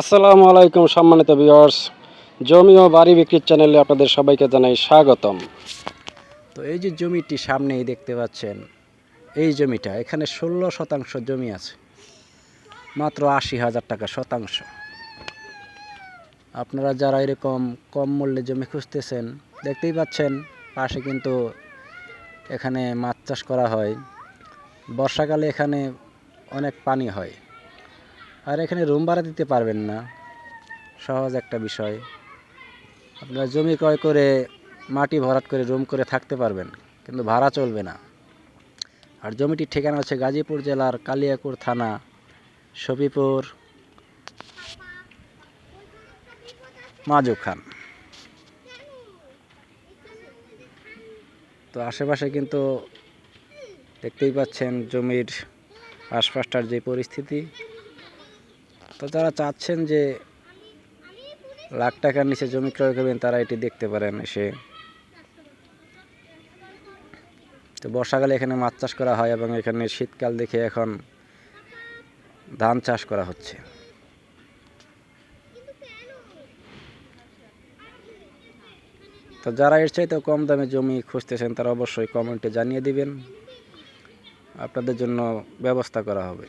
আসসালামু আলাইকুম সম্মানিত ভিউয়ার্স, জমি ও বাড়ি বিক্রির চ্যানেলে আপনাদের সবাইকে জানাই স্বাগতম। তো এই যে জমিটি সামনেই দেখতে পাচ্ছেন, এই জমিটা এখানে ষোলো শতাংশ জমি আছে, মাত্র আশি হাজার টাকা শতাংশ। আপনারা যারা এরকম কম মূল্যে জমি খুঁজতেছেন, দেখতেই পাচ্ছেন, পাশে কিন্তু এখানে মাছ চাষ করা হয়। বর্ষাকালে এখানে অনেক পানি হয়। আর এখানে রুম ভাড়া দিতে পারবেন না। সহজ একটা বিষয়। আপনারা জমি ক্রয় করে মাটি ভরাট করে রুম করে থাকতে পারবেন, কিন্তু ভাড়া চলবে না। আর জমিটির ঠিকানা হচ্ছে গাজীপুর জেলার কালিয়াকুর থানা সফিপুর মাজু খান তো আশেপাশে কিন্তু দেখতেই পাচ্ছেন জমির আশপাশটার যে পরিস্থিতি। তো যারা চাচ্ছেন যে লাখ টাকার নিচে জমি ক্রয় করবেন, তারা এটি দেখতে পারেন এসে। তো বর্ষাকালে এখানে মাছ চাষ করা হয় এবং এখানে শীতকাল দেখে এখন ধান চাষ করা হচ্ছে। তো যারা এর চাইতেও কম দামে জমি খুঁজতেছেন, তারা অবশ্যই কমেন্টে জানিয়ে দিবেন। আপনাদের জন্য ব্যবস্থা করা হবে।